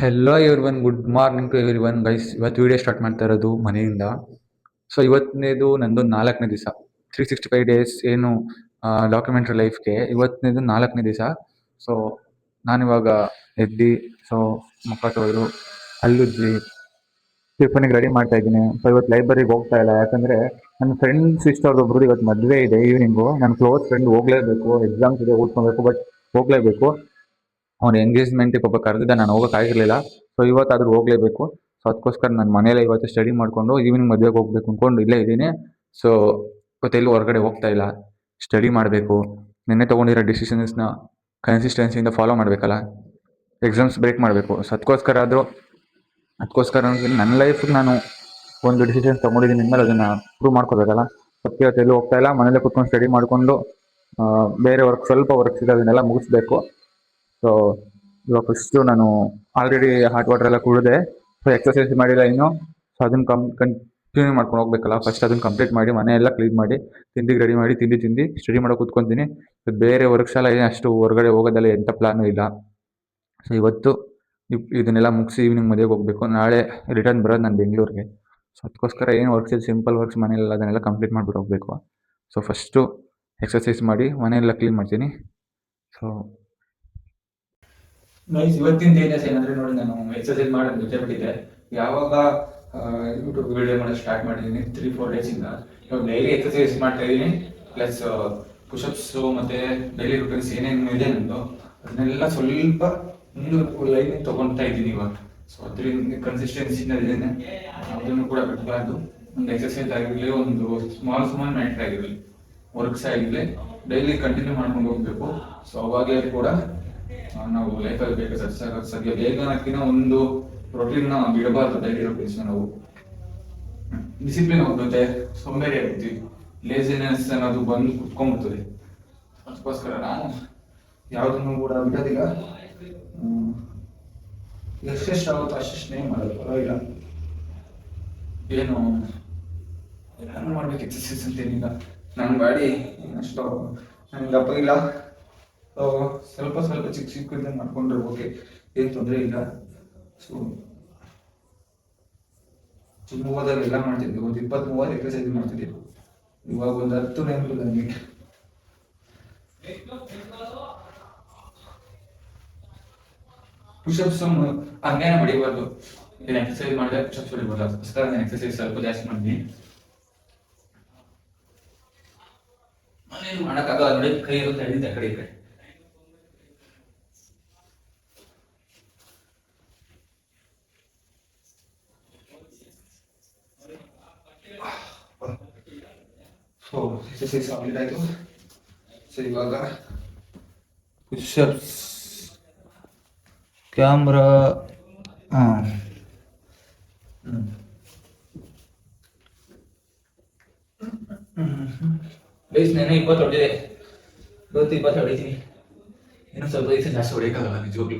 Hello everyone good morning to everyone guys ಇವತ್ತು video start ಮಾಡ್ತಾ ಇರೋದು ಮನೆಯಿಂದ. ಸೊ ಇವತ್ತನೇದು ನಂದು ನಾಲ್ಕನೇ ದಿವಸ. ತ್ರೀ ಸಿಕ್ಸ್ಟಿ ಫೈವ್ ಡೇಸ್ ಏನು ಡಾಕ್ಯುಮೆಂಟ್ರಿ ಲೈಫ್ಗೆ ಇವತ್ತನೇದು ನಾಲ್ಕನೇ ದಿವಸ. ಸೊ ನಾನಿವಾಗ ಎದ್ದು ಸೊ ಮುಖ ತೊಳೆದು ಅಲ್ಲುಜ್ಜಿ ಟಿಫನಿಗೆ ರೆಡಿ ಮಾಡ್ತಾ ಇದ್ದೀನಿ. ಸೊ ಇವತ್ತು ಲೈಬ್ರರಿಗೆ ಹೋಗ್ತಾ ಇಲ್ಲ. ಯಾಕಂದರೆ ನನ್ನ ಫ್ರೆಂಡ್ ಸಿಸ್ಟರ್ ಒಬ್ಬರು ಇವತ್ತು ಮದುವೆ ಇದೆ ಈವ್ನಿಂಗು ನನ್ನ ಕ್ಲೋಸ್ ಫ್ರೆಂಡ್ ಹೋಗಲೇಬೇಕು ಎಕ್ಸಾಮ್ಸ್ ಇದೆ, ಓದ್ಕೊಬೇಕು ಬಟ್ ಹೋಗಲೇಬೇಕು. ಅವ್ನ ಎಂಗೇಜ್ಮೆಂಟಿಗೆ ಒಬ್ಬ ಕರೆದಿದ್ದ, ನಾನು ಹೋಗೋಕ್ಕಾಗಿರಲಿಲ್ಲ ಸೊ ಇವತ್ತಾದರೂ ಹೋಗಲೇಬೇಕು. ಸೊ ಅದಕ್ಕೋಸ್ಕರ ನಾನು ಮನೇಲೆ ಇವತ್ತು ಸ್ಟಡಿ ಮಾಡಿಕೊಂಡು ಈವ್ನಿಂಗ್ ಮದುವೆಗೆ ಹೋಗ್ಬೇಕು ಅಂದ್ಕೊಂಡು ಇಲ್ಲೇ ಇದ್ದೀನಿ. ಸೊ ಇವತ್ತೆಲ್ಲೂ ಹೊರಗಡೆ ಹೋಗ್ತಾ ಇಲ್ಲ. ಸ್ಟಡಿ ಮಾಡಬೇಕು. ನಿನ್ನೆ ತೊಗೊಂಡಿರೋ ಡಿಸಿಷನ್ಸ್ನ ಕನ್ಸಿಸ್ಟೆನ್ಸಿಯಿಂದ ಫಾಲೋ ಮಾಡಬೇಕಲ್ಲ? ಎಕ್ಸಾಮ್ಸ್ ಬ್ರೇಕ್ ಮಾಡಬೇಕು. ಸೊ ಅದಕ್ಕೋಸ್ಕರ ಆದರೂ, ಅದಕ್ಕೋಸ್ಕರ ನನ್ನ ಲೈಫಿಗೆ ನಾನು ಒಂದು ಡಿಸಿಷನ್ ತೊಗೊಂಡಿದ್ದೀನಿ. ಮೇಲೆ ಅದನ್ನು ಪ್ರೂವ್ ಮಾಡ್ಕೋಬೇಕಲ್ಲ? ಅದಕ್ಕೆ ಇವತ್ತು ಎಲ್ಲೂ ಹೋಗ್ತಾ ಇಲ್ಲ. ಮನೇಲೆ ಕುತ್ಕೊಂಡು ಸ್ಟಡಿ ಮಾಡಿಕೊಂಡು ಬೇರೆ ವರ್ಕ್ ಸ್ವಲ್ಪ ವರ್ಕ್ಸ್ ಇದೆ ಅದನ್ನೆಲ್ಲ ಮುಗಿಸ್ಬೇಕು. ಸೊ ಇವಾಗ ಫಸ್ಟು ನಾನು ಆಲ್ರೆಡಿ ಹಾಟ್ ವಾಟರ್ ಎಲ್ಲ ಕುಡಿದೆ. ಸೊ ಎಕ್ಸಸೈಸ್ ಮಾಡಿಲ್ಲ ಇನ್ನು. ಸೊ ಅದನ್ನು ಕಮ್ ಕಂಟಿನ್ಯೂ ಮಾಡ್ಕೊಂಡು ಹೋಗ್ಬೇಕಲ್ಲ. ಫಸ್ಟ್ ಅದನ್ನು ಕಂಪ್ಲೀಟ್ ಮಾಡಿ, ಮನೆ ಎಲ್ಲ ಕ್ಲೀನ್ ಮಾಡಿ, ತಿಂಡಿಗೆ ರೆಡಿ ಮಾಡಿ, ತಿಂಡಿ ತಿಂದು ಸ್ಟಡಿ ಮಾಡೋಕೆ ಕೂತ್ಕೊತೀನಿ. ಬೇರೆ ವರ್ಕ್ಸ್ ಎಲ್ಲ ಏನು ಅಷ್ಟು ಹೊರಗಡೆ ಹೋಗೋದೆಲ್ಲ ಎಂಥ ಪ್ಲಾನು ಇಲ್ಲ. ಸೊ ಇವತ್ತು ಇದನ್ನೆಲ್ಲ ಮುಗಿಸಿ ಈವ್ನಿಂಗ್ ಮದುವೆಗೆ ಹೋಗಬೇಕು. ನಾಳೆ ರಿಟರ್ನ್ ಬರೋದು ನಾನು ಬೆಂಗಳೂರಿಗೆ. ಸೊ ಅದಕ್ಕೋಸ್ಕರ ಏನು ವರ್ಕ್ಸ್ ಇದೆ ಸಿಂಪಲ್ ವರ್ಕ್ಸ್ ಮನೆಯಲ್ಲ ಅದನ್ನೆಲ್ಲ ಕಂಪ್ಲೀಟ್ ಮಾಡಿಬಿಟ್ಟು ಹೋಗಬೇಕು. ಸೊ ಫಸ್ಟು ಎಕ್ಸಸೈಸ್ ಮಾಡಿ ಮನೆಯೆಲ್ಲ ಕ್ಲೀನ್ ಮಾಡ್ತೀನಿ. ಸೊ ಗೈಸ್ ಇವತ್ತಿನ ಡೇನೆಸ್ ಏನಂದ್ರೆ ನೋಡಿ ನಾನು ಎಕ್ಸರ್ಸೈಸ್ ಮಾಡೋದು ಬಿಟ್ಟಿದ್ದೆ ಯಾವಾಗ ಯೂಟ್ಯೂಬ್ ವಿಡಿಯೋ ಮಾಡೋದು ಸ್ಟಾರ್ಟ್ ಮಾಡಿದ್ದೀನಿ ತ್ರೀ ಫೋರ್ ಡೇಸ್ ಇಂದ. ಇವಾಗ ಡೈಲಿ ಎಕ್ಸರ್ಸೈಸ್ ಮಾಡ್ತಾ ಇದ್ದೀನಿ ಪ್ಲಸ್ ಪುಷಪ್ಸ್ ಮತ್ತೆ ಡೈಲಿ ರುಟೀನ್ಸ್ ಏನೇನು ಇದೆ ನಂದು, ಅದನ್ನೆಲ್ಲ ಸ್ವಲ್ಪ ಮುಂದೆ ಲೈನ್ ತಗೊಂತಾ ಇದ್ದೀನಿ ಇವಾಗ. ಸೊ ಅದರಿಂದ ಕನ್ಸಿಸ್ಟೆನ್ಸಿನಲ್ಲಿ ಅದನ್ನು ಕೂಡ ಬಿಡಬಾರ್ದು ಒಂದು ಎಕ್ಸರ್ಸೈಸ್ ಆಗಿರಲಿ, ಒಂದು ಸ್ಮಾಲ್ ಸ್ಮಾಲ್ ಮ್ಯಾಟ್ರ್ ಆಗಿರಲಿ ವರ್ಕ್ಸ್ ಆಗಿರಲಿ ಡೈಲಿ ಕಂಟಿನ್ಯೂ ಮಾಡ್ಕೊಂಡು ಹೋಗ್ಬೇಕು. ಸೊ ಅವಾಗಲೇ ಕೂಡ ನಾವು ಲೈಫಲ್ಲಿ ಬೇಕು ಬೇಕಾದ್ರೆ ಸದ್ಯ ಬೇಗ ಒಂದು ಪ್ರೋಟೀನ್ನ ಬಿಡಬಾರ್ದು ಡೈಲಿ ರುಟೀನ್ಸ್ ನಾವು. ಡಿಸಿಪ್ಲಿನ್ ಹೋಗುತ್ತೆ ಸೋಂಬೇರಿ ಆಗುತ್ತೆ ಲೇಸಿನೆಸ್ ಅನ್ನೋದು ಬಂದು ಕುತ್ಕೊಂಡ್ಬಿಡ್ತದೆ. ಅದಕ್ಕೋಸ್ಕರ ನಾನು ಯಾವುದನ್ನು ಕೂಡ ಬಿಡೋದಿಲ್ಲ. ಎಷ್ಟೆಷ್ಟು ಆಗುತ್ತೋ ಅಷ್ಟೇ ಮಾಡೋದು, ಪರವಾಗಿಲ್ಲ. ಏನು? ನಾನು ಮಾಡ್ಬೇಕು ಎಕ್ಸಸೈಸ್ ಅಂತ ಏನಿಲ್ಲ. ನನ್ನ ಬಾಡಿ ಅಷ್ಟು ನನಗೆ ಅಪ್ಪ ಇಲ್ಲ. ಸೊ ಸ್ವಲ್ಪ ಸ್ವಲ್ಪ ಚಿಕ್ಕ ಚಿಕ್ಕದಿಂದ ಮಾಡ್ಕೊಂಡ್ರೆ ಓಕೆ ಏನು ತೊಂದರೆ ಇಲ್ಲ. ಸೊ ಮೂವದಲ್ಲಿ ಎಲ್ಲ ಮಾಡ್ತಿದ್ದೆ ಒಂದು ಇಪ್ಪತ್ತ್ ಮೂವತ್ತು ಎಕ್ಸಸೈಸ್ ಮಾಡ್ತಿದ್ದೆವು ಇವಾಗ ಒಂದು ಹತ್ತು ನೆನಪಿಲ್ಲ ನನಗೆ. ಪುಷಪ್ಸ್ ಹಂಗೇನೆ ಹೊಡಿಬಾರ್ದು ಏನು ಎಕ್ಸಸೈಸ್ ಮಾಡಿದ್ರೆ ಪುಷಪ್ಸ್ ಹೊಡಿಬಾರ್ದು ಅದಕ್ಕೋಸ್ಕರ ನಾನು ಎಕ್ಸಸೈಸ್ ಸ್ವಲ್ಪ ಜಾಸ್ತಿ ಮಾಡ್ತೀನಿ. ಮನೇಲಿ ಮಾಡಕ್ಕಾಗಲ್ಲ ನೋಡಿ, ಕೈ ಇರುತ್ತೆ ಹಿಡಿದ ಕಡೆ ಈ ಕಡೆ ಸೊ ಎಕ್ಸಸೈಸ್ ಕಂಪ್ಲೀಟ್ ಆಯಿತು ಸೊ ಇವಾಗ ಪುಷಪ್ಸ್ ಕ್ಯಾಮ್ರಾ ಹಾಂ ಬೇಸ್ ನೆನೆ ಇಪ್ಪತ್ತು ಹೊಡೆದಿದೆ ಇವತ್ತು ಇಪ್ಪತ್ತು ಹೊಡಿತೀನಿ ಇನ್ನು ಸ್ವಲ್ಪ ದಿವಸ ಜಾಸ್ತಿ ಹೊಡೆಯೋಕ್ಕಾಗಲ್ಲ ನಿಜವಾಗ್ಲೂ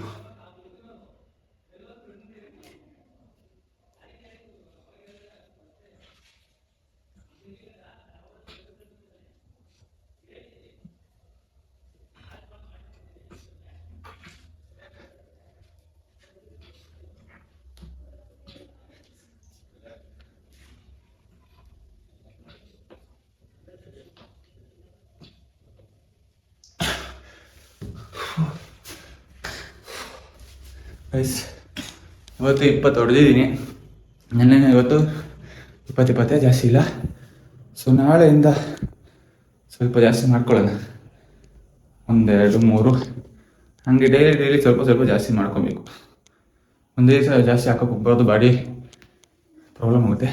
ಗೈಸ್ ಇವತ್ತು ಇಪ್ಪತ್ತು ಹೊಡೆದಿದ್ದೀನಿ. ನೆನ್ನೆ ಇವತ್ತು ಇಪ್ಪತ್ತು ಇಪ್ಪತ್ತೇ ಜಾಸ್ತಿ ಇಲ್ಲ. ಸೊ ನಾಳೆಯಿಂದ ಸ್ವಲ್ಪ ಜಾಸ್ತಿ ಮಾಡ್ಕೊಳ್ಳೋಣ. ಒಂದೆರಡು, ಮೂರು. ಹಂಗೆ ಡೈಲಿ ಡೈಲಿ ಸ್ವಲ್ಪ ಸ್ವಲ್ಪ ಜಾಸ್ತಿ ಮಾಡ್ಕೊಬೇಕು. ಒಂದೇ ಸಲ ಜಾಸ್ತಿ ಹಾಕೋಕೆ ಹೋಗ್ಬಾರ್ದು, ಬಾಡಿ ಪ್ರಾಬ್ಲಮ್ ಆಗುತ್ತೆ.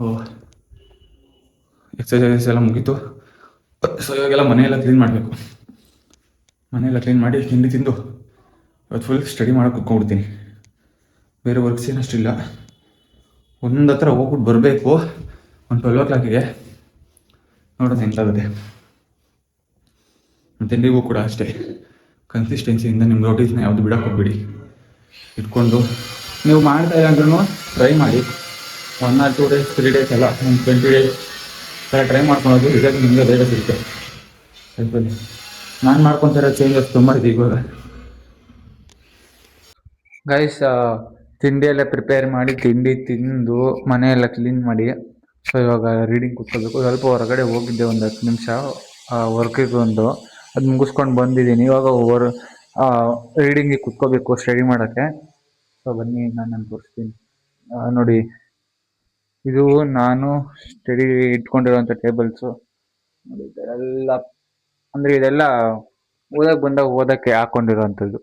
ಓ ಎಕ್ಸಸೈಸಸ್ ಎಲ್ಲ ಮುಗೀತು. ಸೊ ಇವಾಗೆಲ್ಲ ಮನೆಯೆಲ್ಲ ಕ್ಲೀನ್ ಮಾಡಬೇಕು. ಮನೆಯೆಲ್ಲ ಕ್ಲೀನ್ ಮಾಡಿ ತಿಂಡಿ ತಿಂದು ಇವತ್ತು ಫುಲ್ ಸ್ಟಡಿ ಮಾಡೋಕೆ ಕುತ್ಕೊಂಡ್ಬಿಡ್ತೀನಿ. ಬೇರೆ ವರ್ಕ್ಸ್ ಅಷ್ಟಿಲ್ಲ. ಒಂದು ಹತ್ರ ಹೋಗ್ಬಿಟ್ಟು ಬರಬೇಕು. ಒಂದು ಟ್ವೆಲ್ ಓ ಕ್ಲಾಕಿಗೆ ನೋಡೋದು ಹೆಂಗಾಗುತ್ತೆ ತಿಂಡಿಗೂ ಕೂಡ ಅಷ್ಟೇ. ಕನ್ಸಿಸ್ಟೆನ್ಸಿಯಿಂದ ನಿಮ್ಮ ರೋಟೀಸ್ನ ಯಾವುದು ಬಿಡೋಕೆ ಹೋಗ್ಬಿಡಿ. ಇಟ್ಕೊಂಡು ನೀವು ಮಾಡ್ತಾ ಇಲ್ಲ ಟ್ರೈ ಮಾಡಿ. One or two days three days ಅಲ್ಲ, ಒಂದು ಟ್ವೆಂಟಿ ಡೇಸ್ ಥರ ಟ್ರೈ ಮಾಡ್ಕೊಳೋದು ರಿಸಲ್ಟ್ ನಿಮಗೆ ಬೇಗ ಸಿಗುತ್ತೆ. ನಾನು ಮಾಡ್ಕೊತಿರೋ ಚೇಂಜಸ್ ತುಂಬ ಇದೆ ಇವಾಗ. ಗೈಸ್ ತಿಂಡಿ ಎಲ್ಲ ಪ್ರಿಪೇರ್ ಮಾಡಿ ತಿಂಡಿ ತಿಂದು ಮನೆ ಕ್ಲೀನ್ ಮಾಡಿ. ಸೊ ಇವಾಗ ರೀಡಿಂಗ್ ಕೂತ್ಕೋಬೇಕು. ಸ್ವಲ್ಪ ಹೊರಗಡೆ ಹೋಗಿದ್ದೆ ಒಂದು ಹತ್ತು ನಿಮಿಷ. ವರ್ಕಿಗೆ ಒಂದು ಅದು ಮುಗಿಸ್ಕೊಂಡು ಬಂದಿದ್ದೀನಿ. ಇವಾಗ ಓವರ್ ರೀಡಿಂಗಿಗೆ ಕೂತ್ಕೋಬೇಕು ಸ್ಟಡಿ ಮಾಡೋಕ್ಕೆ. ಸೊ ಬನ್ನಿ, ನಾನು ತೋರಿಸ್ತೀನಿ. ನೋಡಿ. ಇದು ನಾನು ಸ್ಟಡಿ ಇಟ್ಕೊಂಡಿರೋಂಥ ಟೇಬಲ್ಸು ನೋಡಿ, ಇದೆಲ್ಲ, ಅಂದರೆ ಇದೆಲ್ಲ ಓದಕ್ಕೆ ಬಂದಾಗ ಓದೋಕ್ಕೆ ಹಾಕೊಂಡಿರೋಂಥದ್ದು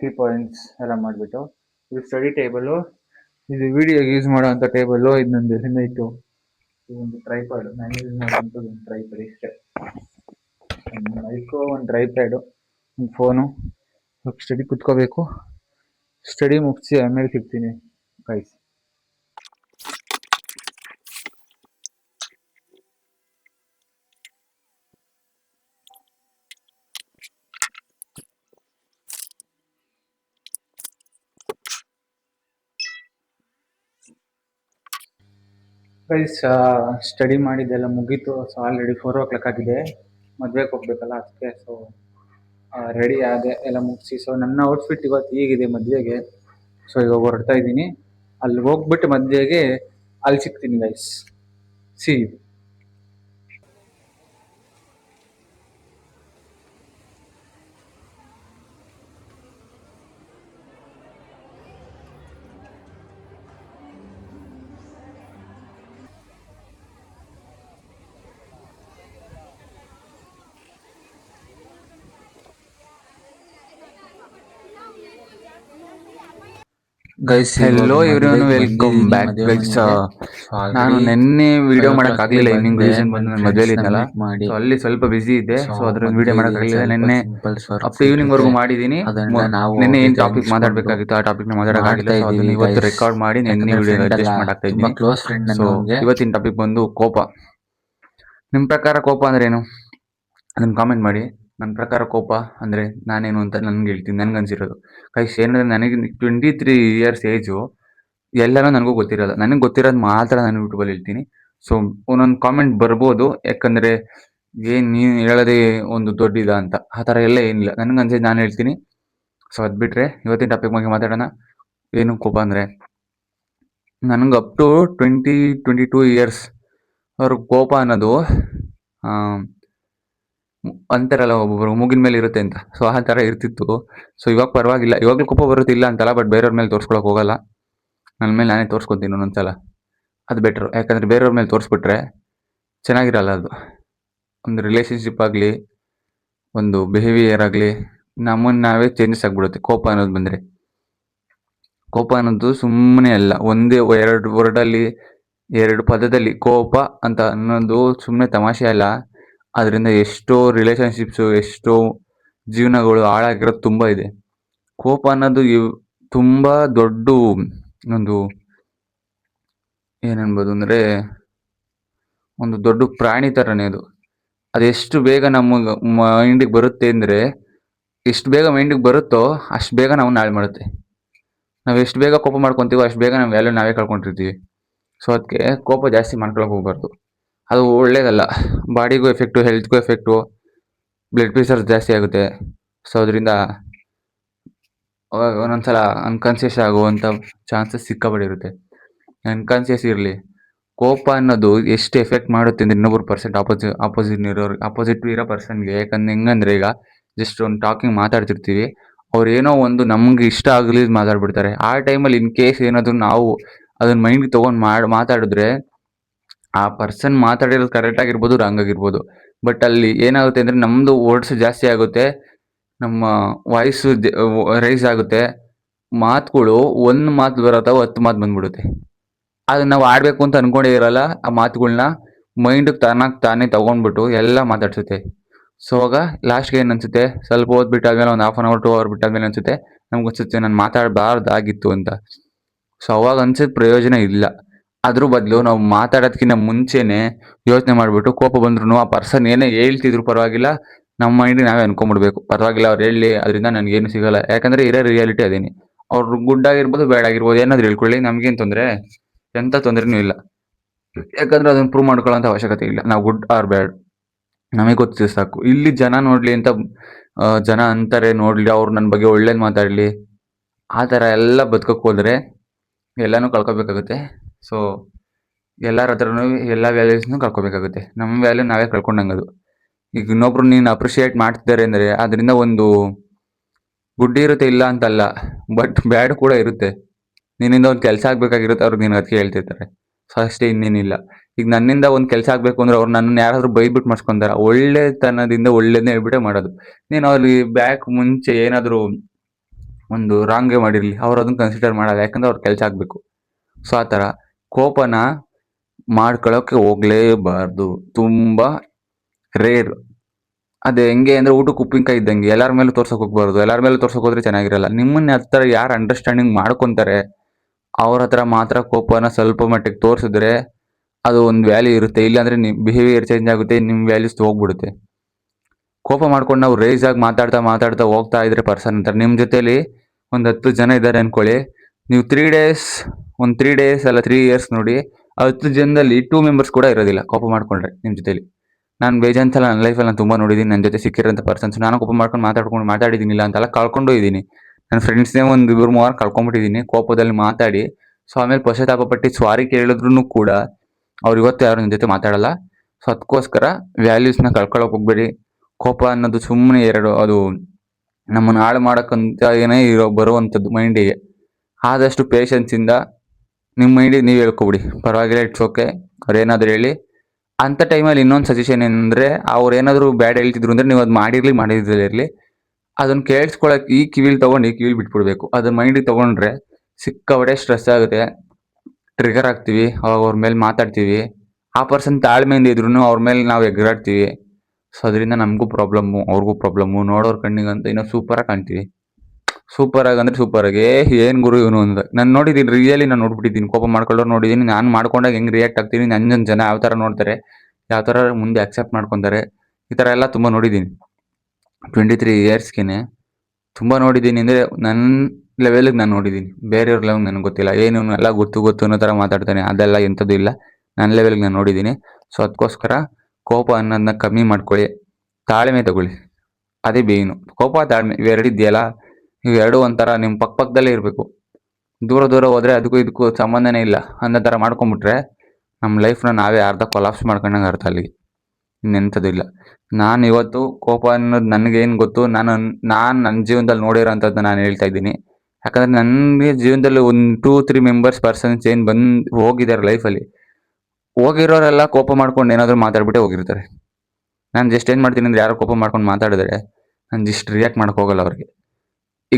ಕೀ ಪಾಯಿಂಟ್ಸ್ ಎಲ್ಲ ಮಾಡಿಬಿಟ್ಟು. ಇದು ಸ್ಟಡಿ ಟೇಬಲು ಇದು ವಿಡಿಯೋಗೆ ಯೂಸ್ ಮಾಡೋವಂಥ ಟೇಬಲು ಇದೊಂದು ಹೆಲ್ಮೆಟು ಇದೊಂದು ಟ್ರೈಪಾಡ್ ನಾನು ಯೂಸ್ ಮಾಡುವಂಥದ್ದು ಒಂದು ಟ್ರೈಪಾಡ್ ಇಷ್ಟೇ. ಒಂದು ಮೈಕು ಒಂದು ಟ್ರೈಪ್ಯಾಡು ಒಂದು ಫೋನು ಸ್ಟಡಿ ಕುತ್ಕೋಬೇಕು. ಸ್ಟಡಿ ಮುಗಿಸಿ ಆಮೇಲೆ ಸಿಗ್ತೀನಿ ಗೈಸ್ ಗೈಸ್ ಸ್ಟಡಿ ಮಾಡಿದ್ದೆಲ್ಲ ಮುಗೀತು. So already four o'clock ಆಗಿದೆ. ಮದುವೆಗೆ ಹೋಗ್ಬೇಕಲ್ಲ ಅದಕ್ಕೆ ಸೊ ರೆಡಿ ಆದೆ, ಎಲ್ಲ ಮುಗಿಸಿ. ಸೊ ನನ್ನ ಔಟ್ಫಿಟ್ ಇವತ್ತು ಹೀಗಿದೆ ಮದುವೆಗೆ. ಸೊ ಇವಾಗ ಹೊರಡ್ತಾ ಇದ್ದೀನಿ. ಅಲ್ಲಿ ಹೋಗ್ಬಿಟ್ಟು ಮದುವೆಗೆ ಅಲ್ಲಿ ಸಿಗ್ತೀನಿ ಗೈಸ್ ಸಿ ಗೈಸ್ ಹೆಲೋ ಇವರನ್ನು ವೆಲ್ಕಮ್ ಬ್ಯಾಕ್ ಗೈಸ್ ನಾನು ನಿನ್ನೆ ವಿಡಿಯೋ ಮಾಡಕ್ ಆಗ್ಲಿಲ್ಲ ಈವ್ನಿಂಗ್ ರೀಸನ್ ಬಂದು ನನ್ನ ಮದುವೆಲಿ ಇದ್ನಲ್ಲ. ಮಾಡಿ. ಸೊ ಅಲ್ಲಿ ಸ್ವಲ್ಪ ಬಿಸಿ ಇದ್ದೆ. ಸೊ ಅದ್ರ ವಿಡಿಯೋ ಮಾಡಕ್ ಆಗ್ಲಿಲ್ಲ. ನಿನ್ನೆ ಅಪ್ ಟು ಈವ್ನಿಂಗ್ ವರ್ಗು ಮಾಡಿದೀನಿ. ನಾವು ನಿನ್ನೆ ಏನ್ ಟಾಪಿಕ್ ಮಾತಾಡ್ಬೇಕಾಗಿತ್ತು ಆ ಟಾಪಿಕ್ನ ಮಾತಾಡಕ್ ಆಗಿಲ್ಲ. ಅದನ್ನ ಇವತ್ತು ರೆಕಾರ್ಡ್ ಮಾಡಿ ನಿನ್ನೆ ವಿಡಿಯೋ ಅಡ್ಜಸ್ಟ್ ಮಾಡಕ್ ಇದ್ದೀನಿ. ಕ್ಲೋಸ್ ಫ್ರೆಂಡ್ ಸೊ ಇವತ್ತಿನ ಟಾಪಿಕ್ ಬಂದು ಕೋಪ. ನಿಮ್ ಪ್ರಕಾರ ಕೋಪ ಅಂದ್ರೆ ಏನು? ಅದನ್ನ ಕಾಮೆಂಟ್ ಮಾಡಿ. ನನ್ನ ಪ್ರಕಾರ ಕೋಪ ಅಂದ್ರೆ ನಾನೇನು ಅಂತ ನನಗೆ ಹೇಳ್ತೀನಿ, ನನ್ಗೆ ಅನ್ಸಿರೋದು. ಕೈಸ್ ಏನಂದ್ರೆ ನನಗೆ ಟ್ವೆಂಟಿ ತ್ರೀ ಇಯರ್ಸ್ ಏಜು ಎಲ್ಲನೂ ನನಗೂ ಗೊತ್ತಿರಲ್ಲ. ನನಗೆ ಗೊತ್ತಿರೋದು ಮಾತ್ರ ನಾನು ಯೂಟ್ಯೂಬಲ್ಲಿ ಹೇಳ್ತೀನಿ. ಸೊ ಒಂದೊಂದು ಕಾಮೆಂಟ್ ಬರ್ಬೋದು, ಯಾಕಂದ್ರೆ ಏನ್ ನೀನು ಹೇಳೋದೇ ಒಂದು ದೊಡ್ಡಿದ ಅಂತ. ಆ ಥರ ಎಲ್ಲ ಏನಿಲ್ಲ. ನನಗೆ ಅನ್ಸಿದ್ ನಾನು ಹೇಳ್ತೀನಿ. ಸೊ ಅದು ಬಿಟ್ರೆ ಇವತ್ತಿನ ಟಾಪಿಕ್ ಬಗ್ಗೆ ಮಾತಾಡೋಣ. ಏನು ಕೋಪ ಅಂದ್ರೆ, ನನಗೆ up to twenty twenty two years ಅವ್ರ ಕೋಪ ಅನ್ನೋದು ಅಂತಾರಲ್ಲ, ಒಬ್ಬೊಬ್ರು ಮೂಗಿನ ಮೇಲೆ ಇರುತ್ತೆ ಅಂತ. ಸೊ ಆ ಥರ ಇರ್ತಿತ್ತು. ಸೊ ಇವಾಗ ಪರವಾಗಿಲ್ಲ. ಇವಾಗಲೂ ಕೋಪ ಬರುತ್ತಿಲ್ಲ ಅಂತಲ್ಲ ಬಟ್ ಬೇರೆಯವ್ರ ಮೇಲೆ ತೋರಿಸ್ಕೊಳಕ್ ಹೋಗಲ್ಲ. ನನ್ನ ಮೇಲೆ ನಾನೇ ತೋರಿಸ್ಕೊತೀನಿ ಒಂದೊಂದ್ಸಲ ಅದು ಬೆಟ್ರು ಯಾಕಂದರೆ ಬೇರೆಯವ್ರ ಮೇಲೆ ತೋರಿಸ್ಬಿಟ್ರೆ ಚೆನ್ನಾಗಿರಲ್ಲ ಅದು. ಒಂದು ರಿಲೇಷನ್ಶಿಪ್ ಆಗಲಿ, ಒಂದು ಬಿಹೇವಿಯರ್ ಆಗಲಿ ನಮ್ಮನ್ನು ನಾವೇ ಚೇಂಜಸ್ ಆಗಿಬಿಡುತ್ತೆ. ಕೋಪ ಅನ್ನೋದು ಬಂದರೆ. ಕೋಪ ಅನ್ನೋದು ಸುಮ್ಮನೆ ಅಲ್ಲ. ಒಂದೇ ಎರಡು ವರ್ಡಲ್ಲಿ ಎರಡು ಪದದಲ್ಲಿ ಕೋಪ ಅಂತ ಅನ್ನೋದು ಸುಮ್ಮನೆ ತಮಾಷೆ ಅಲ್ಲ. ಅದರಿಂದ ಎಷ್ಟೋ ರಿಲೇಷನ್ಶಿಪ್ಸು ಎಷ್ಟೋ ಜೀವನಗಳು ಹಾಳಾಗಿರೋದು ತುಂಬ ಇದೆ. ಕೋಪ ಅನ್ನೋದು ಇವ್, ತುಂಬ ದೊಡ್ಡ ಒಂದು ಏನನ್ಬೋದು ಅಂದರೆ ಒಂದು ದೊಡ್ಡ ಪ್ರಾಣಿ ಥರನೇ ಅದು. ಅದೆಷ್ಟು ಬೇಗ ನಮ್ಮ ಮೈಂಡಿಗೆ ಬರುತ್ತೆ ಅಂದರೆ ಎಷ್ಟು ಬೇಗ ಮೈಂಡಿಗೆ ಬರುತ್ತೋ ಅಷ್ಟು ಬೇಗ ನಾವು ನಾಳೆ ಮಾಡುತ್ತೆ. ನಾವು ಎಷ್ಟು ಬೇಗ ಕೋಪ ಮಾಡ್ಕೊತೀವೋ ಅಷ್ಟು ಬೇಗ ನಾವು ವ್ಯಾಲ್ಯೂ ನಾವೇ ಕಳ್ಕೊಂಡಿರ್ತೀವಿ. ಸೊ ಅದಕ್ಕೆ ಕೋಪ ಜಾಸ್ತಿ ಮಾಡ್ಕೊಳಕ್ಕೆ ಹೋಗ್ಬಾರ್ದು. ಅದು ಒಳ್ಳೇದಲ್ಲ. ಬಾಡಿಗೂ ಎಫೆಕ್ಟು ಹೆಲ್ತ್ಗೂ ಎಫೆಕ್ಟು ಬ್ಲಡ್ ಪ್ರೆಷರ್ ಜಾಸ್ತಿ ಆಗುತ್ತೆ. ಸೊ ಅದರಿಂದ ಒಂದೊಂದ್ಸಲ ಅನ್ಕಾನ್ಸಿಯಸ್ ಆಗುವಂಥ ಚಾನ್ಸಸ್ ಸಿಕ್ಕಾಪಟ್ಟೆ ಅನ್ಕಾನ್ಸಿಯಸ್ ಇರಲಿ. ಕೋಪ ಅನ್ನೋದು ಎಷ್ಟು ಎಫೆಕ್ಟ್ ಮಾಡುತ್ತೆ ಅಂದರೆ ಇನ್ನೊಬ್ಬರು ಪರ್ಸೆಂಟ್ ಆಪೋಸಿ ಆಪೋಸಿಟ್ ಇರೋರು ಆಪೋಸಿಟ್ ಇರೋ ಪರ್ಸನ್ಗೆ ಯಾಕಂದ್ರೆ ಹೆಂಗಂದ್ರೆ ಈಗ ಜಸ್ಟ್ ಒಂದು ಟಾಕಿಂಗ್ ಮಾತಾಡ್ತಿರ್ತೀವಿ. ಅವ್ರು ಏನೋ ಒಂದು ನಮ್ಗೆ ಇಷ್ಟ ಆಗಲಿ ಮಾತಾಡ್ಬಿಡ್ತಾರೆ. ಆ ಟೈಮಲ್ಲಿ ಇನ್ ಕೇಸ್ ಏನಾದರೂ ನಾವು ಅದನ್ನ ಮೈಂಡ್ಗೆ ತೊಗೊಂಡು ಮಾಡಿ, ಮಾತಾಡಿದ್ರೆ ಆ ಪರ್ಸನ್ ಮಾತಾಡಿರೋದು ಕರೆಕ್ಟ್ ಆಗಿರ್ಬೋದು ರಾಂಗ್ ಆಗಿರ್ಬೋದು. ಬಟ್ ಅಲ್ಲಿ ಏನಾಗುತ್ತೆ ಅಂದರೆ ನಮ್ಮದು ವರ್ಡ್ಸ್ ಜಾಸ್ತಿ ಆಗುತ್ತೆ, ನಮ್ಮ ವಾಯ್ಸ್ ರೈಸ್ ಆಗುತ್ತೆ. ಮಾತುಗಳು ಒಂದು ಮಾತು ಬರತ್ತಾವ ಹತ್ತು ಮಾತು ಬಂದ್ಬಿಡುತ್ತೆ. ಅದನ್ನ ನಾವು ಆಡಬೇಕು ಅಂತ ಅನ್ಕೊಂಡೇ ಇರಲ್ಲ, ಆ ಮಾತುಗಳನ್ನ ಮೈಂಡಿಗೆ ತಾನಾಗಿ ತಾನೇ ತಗೊಂಡ್ಬಿಟ್ಟು ಎಲ್ಲ ಮಾತಾಡ್ಸುತ್ತೆ. ಸೊ ಆಗ ಲಾಸ್ಟ್ಗೆ ಏನು ಅನಿಸುತ್ತೆ ಸ್ವಲ್ಪ ಹೊತ್ತು ಬಿಟ್ಟಾದ್ಮೇಲೆ ಒಂದು half an hour to hour ಬಿಟ್ಟಾದ್ಮೇಲೆ ಅನ್ಸುತ್ತೆ ನಮ್ಗೆ ಅನಿಸುತ್ತೆ ನಾನು ಮಾತಾಡಬಾರ್ದಾಗಿತ್ತು ಅಂತ. ಸೊ ಅವಾಗ ಅನ್ಸಿದ ಪ್ರಯೋಜನ ಇಲ್ಲ. ಅದ್ರ ಬದಲು ನಾವು ಮಾತಾಡೋದಕ್ಕಿಂತ ಮುಂಚೆನೆ ಯೋಚನೆ ಮಾಡಿಬಿಟ್ಟು ಕೋಪ ಬಂದ್ರು ಆ ಪರ್ಸನ್ ಏನೇ ಹೇಳ್ತಿದ್ರು ಪರವಾಗಿಲ್ಲ, ನಮ್ಮ ಮೈಂಡಿಗೆ ನಾವೇ ಅನ್ಕೊಂಡ್ಬಿಡ್ಬೇಕು ಪರವಾಗಿಲ್ಲ ಅವ್ರು ಹೇಳಿ, ಅದರಿಂದ ನನಗೇನು ಸಿಗಲ್ಲ. ಯಾಕಂದ್ರೆ ಇರೋ ರಿಯಾಲಿಟಿ ಅದೇನಿ. ಅವ್ರು ಗುಡ್ ಆಗಿರ್ಬೋದು ಬ್ಯಾಡ್ ಆಗಿರ್ಬೋದು ಏನಾದ್ರು ಹೇಳ್ಕೊಳ್ಳಿ, ನಮಗೇನು ತೊಂದರೆ ಎಂಥ ತೊಂದರೆನೂ ಇಲ್ಲ. ಯಾಕಂದ್ರೆ ಅದನ್ನ ಪ್ರೂವ್ ಮಾಡ್ಕೊಳ್ಳೋಂಥ ಅವಶ್ಯಕತೆ ಇಲ್ಲ. ನಾವು ಗುಡ್ ಆರ್ ಬ್ಯಾಡ್. ನಮಗೆ ಗೊತ್ತಿದೆ ಸಾಕು. ಇಲ್ಲಿ ಜನ ನೋಡಲಿ ಅಂತ ಜನ ಅಂತಾರೆ ನೋಡಲಿ, ಅವ್ರು ನನ್ನ ಬಗ್ಗೆ ಒಳ್ಳೇದು ಮಾತಾಡಲಿ. ಆ ಥರ ಎಲ್ಲ ಬದುಕೋಕೆ ಹೋದರೆ, ಎಲ್ಲನೂ ಕಳ್ಕೊಬೇಕಾಗುತ್ತೆ. ಸೊ ಎಲ್ಲರ ಹತ್ರನೂ ಎಲ್ಲ ವ್ಯಾಲ್ಯೂಸ್ನೂ ಕಳ್ಕೊಬೇಕಾಗುತ್ತೆ. ನಮ್ಮ ವ್ಯಾಲ್ಯೂ ನಾವೇ ಕಳ್ಕೊಂಡಂಗೆ ಅದು ಈಗ ಇನ್ನೊಬ್ರು ನೀನು ಅಪ್ರಿಷಿಯೇಟ್ ಮಾಡ್ತಿದ್ದಾರೆ ಅಂದರೆ ಅದರಿಂದ ಒಂದು ಗುಡ್ ಇರುತ್ತೆ ಇಲ್ಲ ಅಂತಲ್ಲ ಬಟ್ ಬ್ಯಾಡ್ ಕೂಡ ಇರುತ್ತೆ. ನಿನ್ನಿಂದ ಒಂದು ಕೆಲಸ ಆಗಬೇಕಾಗಿರುತ್ತೆ ಅವ್ರು ನೀನು ಅದಕ್ಕೆ ಹೇಳ್ತಿರ್ತಾರೆ. ಸೊ ಅಷ್ಟೇ ಇನ್ನೇನಿಲ್ಲ. ಈಗ ನನ್ನಿಂದ ಒಂದು ಕೆಲಸ ಆಗಬೇಕು ಅಂದ್ರೆ ಅವ್ರು ನನ್ನನ್ನು ಯಾರಾದರೂ ಬೈಬಿಟ್ಟು ಮಾಡಿಸ್ಕೊಂತಾರೆ, ಒಳ್ಳೆತನದಿಂದ ಒಳ್ಳೇದನ್ನೇ ಹೇಳ್ಬಿಟ್ಟೆ ಮಾಡೋದು. ನೀನು ಅವ್ರಿಗೆ ಬ್ಯಾಕ್ ಮುಂಚೆ ಏನಾದರೂ ಒಂದು ರಾಂಗೇ ಮಾಡಿರಲಿ, ಅವ್ರು ಅದನ್ನು ಕನ್ಸಿಡರ್ ಮಾಡಲ್ಲ, ಯಾಕಂದ್ರೆ ಅವ್ರ ಕೆಲಸ ಆಗಬೇಕು. ಸೊ ಆ ಥರ. ಕೋಪನ ಮಾಡ್ಕೊಳ್ಳೋಕೆ ಹೋಗ್ಲೇಬಾರ್ದು. ತುಂಬ ರೇರ್ ಅದು ಹೆಂಗೆ ಅಂದರೆ ಊಟಕ್ಕೆ ಉಪ್ಪಿನಕಾಯಿ ಇದ್ದಂಗೆ ಎಲ್ಲರ ಮೇಲೂ ತೋರ್ಸೋಕೆ ಹೋಗ್ಬಾರ್ದು. ಎಲ್ಲರ ಮೇಲೂ ತೋರ್ಸೋಕೆ ಹೋದ್ರೆ ಚೆನ್ನಾಗಿರಲ್ಲ. ನಿಮ್ಮನ್ನ ಹತ್ರ ಯಾರು ಅಂಡರ್ಸ್ಟ್ಯಾಂಡಿಂಗ್ ಮಾಡ್ಕೊತಾರೆ, ಅವ್ರ ಹತ್ರ ಮಾತ್ರ ಕೋಪನ ಸ್ವಲ್ಪ ಮಟ್ಟಿಗೆ ತೋರಿಸಿದ್ರೆ ಅದು ಒಂದು ವ್ಯಾಲ್ಯೂ ಇರುತ್ತೆ. ಇಲ್ಲಾಂದರೆ ನಿಮ್ಮ ಬಿಹೇವಿಯರ್ ಚೇಂಜ್ ಆಗುತ್ತೆ ನಿಮ್ಮ ವ್ಯಾಲ್ಯೂಸ್ ಹೋಗ್ಬಿಡುತ್ತೆ. ಕೋಪ ಮಾಡ್ಕೊಂಡು ನಾವು ರೇಸ್ ಆಗಿ ಮಾತಾಡ್ತಾ ಮಾತಾಡ್ತಾ ಹೋಗ್ತಾ ಇದ್ರೆ ಪರ್ಸನ್ ಅಂತ ನಿಮ್ಮ ಜೊತೇಲಿ ಒಂದು ಹತ್ತು ಜನ ಇದ್ದಾರೆ ಅಂದ್ಕೊಳ್ಳಿ ನೀವು ತ್ರೀ ಡೇಸ್ ಒಂದು ತ್ರೀ ಡೇಸ್ ಅಲ್ಲ ತ್ರೀ ಇಯರ್ಸ್ ನೋಡಿ ಆ ಹತ್ತು ಜನದಲ್ಲಿ ಟೂ ಮೆಂಬರ್ಸ್ ಕೂಡ ಇರೋದಿಲ್ಲ, ಕೋಪ ಮಾಡ್ಕೊಂಡ್ರೆ ನಿಮ್ಮ ಜೊತೆಲಿ. ನಾನು ಬೇಜಾಂತಲ್ಲ ನನ್ನ ಲೈಫಲ್ಲಿ ನಾನು ತುಂಬ ನೋಡಿದ್ದೀನಿ ನನ್ನ ಜೊತೆ ಸಿಕ್ಕಿರೋಂಥ ಪರ್ಸನ್ಸ್ ನಾನು ಕೋಪ ಮಾಡ್ಕೊಂಡು ಮಾತಾಡ್ಕೊಂಡು ಮಾತಾಡಿದ್ದೀನಿಲ್ಲ ಅಂತೆಲ್ಲ ಕಳ್ಕೊಂಡು ಇದ್ದೀನಿ ನನ್ನ ಫ್ರೆಂಡ್ಸ್ನೇ ಒಂದು ಇಬ್ಬರು ಮೂವರು ಕಳ್ಕೊಂಬಿಟ್ಟಿದ್ದೀನಿ ಕೋಪದಲ್ಲಿ ಮಾತಾಡಿ. ಸೊ ಆಮೇಲೆ ಪಶ್ಚಾತ್ತಾಪಪಟ್ಟು ಸ್ವಾರಿ ಕೇಳಿದ್ರು ಕೂಡ ಅವ್ರು ಇವತ್ತು ಯಾರು ನನ್ನ ಜೊತೆ ಮಾತಾಡಲ್ಲ. ಸೊ ಅದಕ್ಕೋಸ್ಕರ ವ್ಯಾಲ್ಯೂಸ್ನ ಕಳ್ಕೊಳ್ಳೋಕೆ ಹೋಗ್ಬೇಡಿ. ಕೋಪ ಅನ್ನೋದು ಸುಮ್ಮನೆ ಎರಡು, ಅದು ನಮ್ಮನ್ನು ಹಾಳು ಮಾಡೋಕ್ಕಂತ ಏನೇ ಇರೋ, ಬರುವಂಥದ್ದು ಮೈಂಡಿಗೆ ಆದಷ್ಟು ಪೇಷನ್ಸಿಂದ ನಿಮ್ಮ ಮೈಂಡಿಗೆ ನೀವು ಹೇಳ್ಕೊಬಿಡಿ. ಪರವಾಗಿಲ್ಲ ಇಟ್ಸ್ ಓಕೆ ಅವ್ರು ಏನಾದರೂ ಹೇಳಿ ಅಂಥ ಟೈಮಲ್ಲಿ ಇನ್ನೊಂದು ಸಜೆಷನ್ ಏನಂದರೆ, ಅವ್ರು ಏನಾದರೂ ಬ್ಯಾಡ್ ಹೇಳ್ತಿದ್ರು ಅಂದರೆ ನೀವು ಅದು ಮಾಡಿರಲಿ ಮಾಡಿರಲಿ ಅದನ್ನು ಕೇಳಿಸ್ಕೊಳಕ್ಕೆ ಈ ಕಿವಿಲಿ ತೊಗೊಂಡು ಈ ಕಿವಿಲಿ ಬಿಟ್ಬಿಡ್ಬೇಕು. ಅದನ್ನ ಮೈಂಡಿಗೆ ತೊಗೊಂಡ್ರೆ ಸಿಕ್ಕಾಪಟ್ಟೆ ಸ್ಟ್ರೆಸ್ ಆಗುತ್ತೆ. ಟ್ರಿಗರ್ ಆಗ್ತೀವಿ, ಅವಾಗ ಅವ್ರ ಮೇಲೆ ಮಾತಾಡ್ತೀವಿ. ಆ ಪರ್ಸನ್ ತಾಳ್ಮೆಯಿಂದ ಇದ್ರೂ ಅವ್ರ ಮೇಲೆ ನಾವು ಎಗ್ರಾಡ್ತೀವಿ. ಸೊ ಅದರಿಂದ ನಮಗೂ ಪ್ರಾಬ್ಲಮ್ಮು ಅವ್ರಿಗೂ ಪ್ರಾಬ್ಲಮ್ಮು ನೋಡೋರ ಕಣ್ಣಿಗಂತ ಇನ್ನೂ ಸೂಪರಾಗಿ ಕಾಣ್ತೀವಿ. ಸೂಪರಾಗಿ ಅಂದ್ರೆ ಸೂಪರ್ ಆಗಿ, ಏನ್ ಗುರು ಇವನು ಅಂತ ನಾನು ನೋಡಿದೀನಿ ರಿಯಲಿ ನಾನು ನೋಡ್ಬಿಟ್ಟಿದ್ದೀನಿ ಕೋಪ ಮಾಡ್ಕೊಳ್ಳೋರು ನೋಡಿದೀನಿ. ನಾನು ಮಾಡ್ಕೊಂಡಾಗ ಹೆಂಗೆ ರಿಯಾಕ್ಟ್ ಆಗ್ತೀನಿ ನನ್ನ ಜನ ಯಾವ ಥರ ನೋಡ್ತಾರೆ, ಯಾವ ಥರ ಮುಂದೆ ಅಕ್ಸೆಪ್ಟ್ ಮಾಡ್ಕೊತಾರೆ, ಈ ಥರ ಎಲ್ಲ ತುಂಬ ನೋಡಿದ್ದೀನಿ ಟ್ವೆಂಟಿ ತ್ರೀ ಇಯರ್ಸ್ಗೆ ತುಂಬ ನೋಡಿದ್ದೀನಿ ಅಂದರೆ ನನ್ನ ಲೆವೆಲಿಗೆ ನಾನು ನೋಡಿದ್ದೀನಿ ಬೇರೆಯವ್ರ ಲೆವೆಲ್ ನನಗೆ ಗೊತ್ತಿಲ್ಲ. ಏನು ಎಲ್ಲ ಗೊತ್ತು ಗೊತ್ತು ಅನ್ನೋ ಥರ ಮಾತಾಡ್ತಾನೆ, ಅದೆಲ್ಲ ಎಂಥದ್ದು ಇಲ್ಲ. ನನ್ನ ಲೆವೆಲ್ಗೆ ನಾನು ನೋಡಿದ್ದೀನಿ ಸೊ ಅದಕ್ಕೋಸ್ಕರ ಕೋಪ ಅನ್ನೋದನ್ನ ಕಮ್ಮಿ ಮಾಡ್ಕೊಳ್ಳಿ, ತಾಳ್ಮೆ ತಗೊಳ್ಳಿ. ಅದೇ ಬೇನು ಕೋಪ, ತಾಳ್ಮೆ, ಇವೆರಡು ಇದೆಯಲ್ಲ ಎರಡು ಒಂಥರ ನಿಮ್ಮ ಪಕ್ಕ ಪಕ್ಕದಲ್ಲೇ ಇರಬೇಕು. ದೂರ ದೂರ ಹೋದರೆ ಅದಕ್ಕೂ ಇದಕ್ಕೂ ಸಂಬಂಧನೇ ಇಲ್ಲ. ಅನ್ನೋ ಥರ ಮಾಡ್ಕೊಂಬಿಟ್ರೆ ನಮ್ಮ ಲೈಫ್ನ ನಾವೇ ಅರ್ಧ ಕೊಲಾಪ್ಸ್ ಮಾಡ್ಕೊಂಡಂಗೆ ಅರ್ಥ ಅಲ್ಲಿಗೆ. ಇನ್ನೆಂಥದ್ದು ಇಲ್ಲ. ನಾನು ಇವತ್ತು ಕೋಪ ಅನ್ನೋದು ನನಗೇನು ಗೊತ್ತು? ನಾನು ನಾನು ನನ್ನ ಜೀವನದಲ್ಲಿ ನೋಡಿರೋ ಅಂಥದ್ದು ನಾನು ಹೇಳ್ತಾ ಇದ್ದೀನಿ. ಯಾಕಂದರೆ ನನಗೆ ಜೀವನದಲ್ಲಿ ಒಂದು ಟೂ ತ್ರೀ ಮೆಂಬರ್ಸ್ ಪರ್ಸನ್ಸ್ ಏನು ಬಂದು ಹೋಗಿದ್ದಾರೆ ಲೈಫಲ್ಲಿ ಹೋಗಿರೋರೆಲ್ಲ ಕೋಪ ಮಾಡ್ಕೊಂಡು ಏನಾದರೂ ಮಾತಾಡ್ಬಿಟ್ಟೆ ಹೋಗಿರ್ತಾರೆ. ನಾನು ಜಸ್ಟ್ ಏನು ಮಾಡ್ತೀನಿ ಅಂದರೆ ಯಾರೋ ಕೋಪ ಮಾಡ್ಕೊಂಡು ಮಾತಾಡಿದ್ರೆ ನಾನು ಜಸ್ಟ್ ರಿಯಾಕ್ಟ್ ಮಾಡೋಕ್ಕೆ ಹೋಗಲ್ಲ ಅವ್ರಿಗೆ.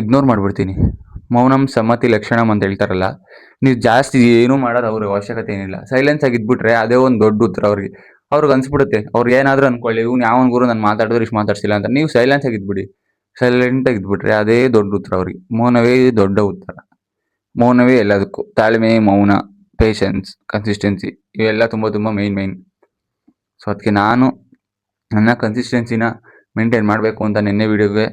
ಇಗ್ನೋರ್ ಮಾಡಿಬಿಡ್ತೀನಿ. ಮೌನಂ ಸಮ್ಮತಿ ಲಕ್ಷಣಂ ಅಂತ ಹೇಳ್ತಾರಲ್ಲ, ನೀವು ಜಾಸ್ತಿ ಏನೂ ಮಾಡೋದು ಅವ್ರಿಗೆ ಅವಶ್ಯಕತೆ ಏನಿಲ್ಲ. ಸೈಲೆನ್ಸ್ ಆಗಿ ಇದ್ಬಿಟ್ರೆ ಅದೇ ಒಂದು ದೊಡ್ಡ ಉತ್ತರ ಅವ್ರಿಗೆ. ಅವ್ರಿಗೆ ಅನ್ಸ್ಬಿಡುತ್ತೆ, ಅವ್ರು ಏನಾದರೂ ಅನ್ಕೊಳ್ಳಿ, ಇವ್ನು ಯಾವ ಗುರು ನಾನು ಮಾತಾಡಿದ್ರೆ ಇಷ್ಟು ಮಾತಾಡ್ಸಿಲ್ಲ ಅಂತ. ನೀವು ಸೈಲೆನ್ಸ್ ಆಗಿ ಇದ್ಬಿಡಿ. ಸೈಲೆಂಟ್ ಆಗಿ ಇದ್ಬಿಟ್ರೆ ಅದೇ ದೊಡ್ಡ ಉತ್ತರ ಅವ್ರಿಗೆ. ಮೌನವೇ ದೊಡ್ಡ ಉತ್ತರ. ಮೌನವೇ ಎಲ್ಲದಕ್ಕೂ. ತಾಳ್ಮೆ, ಮೌನ ಪೇಷನ್ಸ್ ಕನ್ಸಿಸ್ಟೆನ್ಸಿ ಇವೆಲ್ಲ ತುಂಬ ತುಂಬ ಮೈನ್ ಮೈನ್ ಸೊ ಅದಕ್ಕೆ ನಾನು ನನ್ನ ಕನ್ಸಿಸ್ಟೆನ್ಸಿನ ಮೇಂಟೈನ್ ಮಾಡಬೇಕು ಅಂತ ನಿನ್ನೆ ವಿಡಿಯೋಗೆ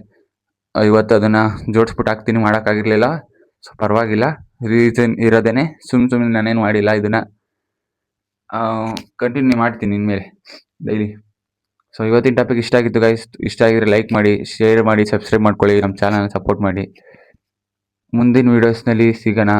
ಇವತ್ತು ಅದನ್ನು ಜೋಡಿಸ್ಬಿಟ್ಟು ಹಾಕ್ತೀನಿ, ಮಾಡೋಕ್ಕಾಗಿರಲಿಲ್ಲ. ಸೊ, ಪರವಾಗಿಲ್ಲ. ರೀಸನ್ ಇರೋದೇ ಸುಮ್ಮ ಸುಮ್ಮನೆ ನಾನೇನು ಮಾಡಿಲ್ಲ ಇದನ್ನು. ಕಂಟಿನ್ಯೂ ಮಾಡ್ತೀನಿ ಇನ್ಮೇಲೆ ಡೈಲಿ ಸೊ ಇವತ್ತಿನ ಟಾಪಿಕ್ ಇಷ್ಟ ಆಗಿತ್ತು ಗೈಸ್ ಇಷ್ಟ ಆಗಿದ್ರೆ ಲೈಕ್ ಮಾಡಿ ಶೇರ್ ಮಾಡಿ ಸಬ್ಸ್ಕ್ರೈಬ್ ಮಾಡ್ಕೊಳ್ಳಿ ನಮ್ಮ ಚಾನಲ್ನ ಸಪೋರ್ಟ್ ಮಾಡಿ. ಮುಂದಿನ ವೀಡಿಯೋಸ್ನಲ್ಲಿ ಸಿಗೋಣ.